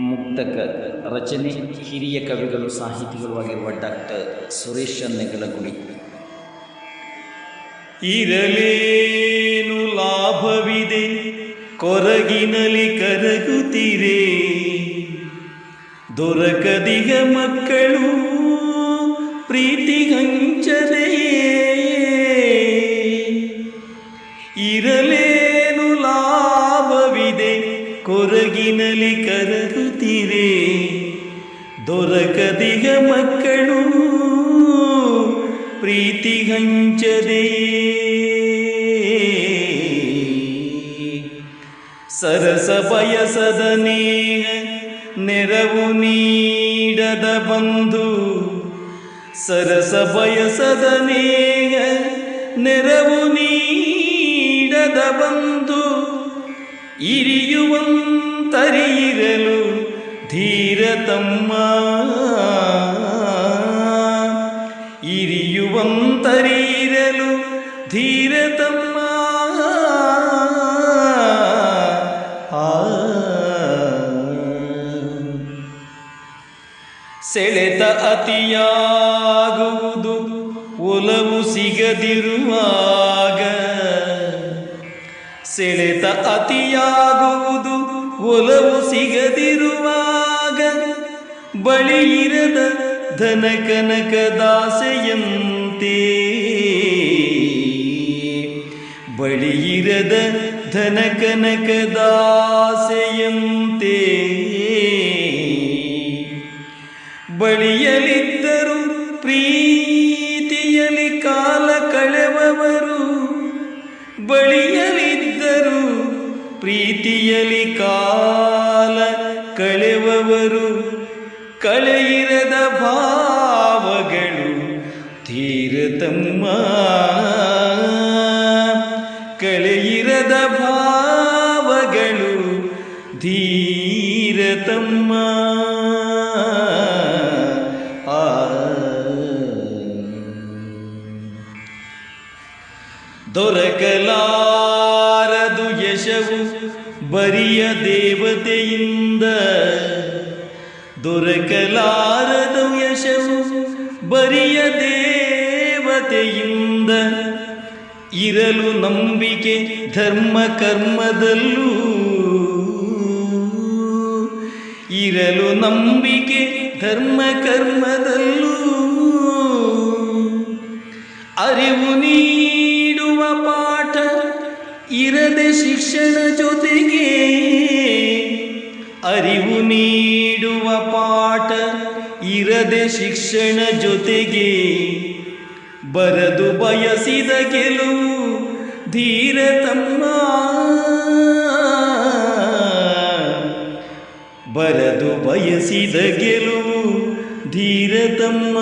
ಮುಕ್ತಕ ರಚನೆ ಹಿರಿಯ ಕವಿಗಳು, ಸಾಹಿತಿಗಳು ಆಗಿರುವ ಡಾಕ್ಟರ್ ಸುರೇಶ ನೆಗಳಗುಡಿ ಇರಲೇನು ಲಾಭವಿದೆ ಕೊರಗಿನಲಿ ಕರಗುತ್ತೀರಿ. ದೊರಕದಿಗ ಮಕ್ಕಳು ಪ್ರೀತಿ ದೊರಕದಿಗ ಮಕ್ಕಳು, ಪ್ರೀತಿ ಹಂಚದೆ. ಸರಸ ಬಯಸದ ನೇಹ ನೆರವು ನೀಡದ ಬಂಧು, ಸರಸ ಬಯಸದ ನೇಹ ನೆರವು ನೀಡದ ಬಂಧು ಇರಿಯುವಂತರಿಯಿರಲು ಧೀರ ಇರಿಯುವಂತರೀರಲು ಧೀರತಮ್ಮ. ಸೆಳೆತ ಅತಿಯಾಗುವುದು ಒಲವು ಸಿಗದಿರುವಾಗ. ಸೆಳೆತ ಅತಿಯಾಗುವುದು ಒಲವು ಸಿಗದಿರುವಾಗ. ಬಳಿ ಧನಕನಕ ಧನ ಕನಕ ದಾಸೆಯಂತೆ ಬಳಿ ಇರದ ಧನ ಕನಕ ದಾಸೆಯಂತೆ ಬಳಿಯಲಿದ್ದರು ಪ್ರೀತಿಯಲಿ ಕಾಲ ಕಳೆವವರು. ಬಳಿಯಲಿದ್ದರು ಪ್ರೀತಿಯಲಿ ಕಾಲ ಕಳೆವವರು ಕಳೆಯಿರದ ಭಾವಗಳು ತೀರತಮ್ಮ ಕಳೆಯಿರದ ಭಾವಗಳು ಧೀರತಮ್ಮ ಆ ದೊರಕಲಾರದು ಯಶವು ಬರಿಯ ದೇವತೆಯಿಂದ ದೊರಕಲಾರದು ಯಶವು ಬರಿಯ ದೇವತೆಯಿಂದ ಇರಲು ನಂಬಿಕೆ ಧರ್ಮ ಕರ್ಮದಲ್ಲೂ ಇರಲು ನಂಬಿಕೆ ಧರ್ಮ ಕರ್ಮದಲ್ಲೂ ಅರಿವು ನೀಡುವ ಪಾಠ ಇರದೆ ಶಿಕ್ಷಣ ಜೊತೆಗೆ ಅರಿವು ನೀಡುವ ಪಾಠ ಇರದೆ ಶಿಕ್ಷಣ ಜೊತೆಗೆ ಬರದು ಬಯಸಿದ ಗೆಲುವು ಧೀರ ತಮ್ಮ. ಬರದು ಬಯಸಿದ ಗೆಲುವು ಧೀರ ತಮ್ಮ.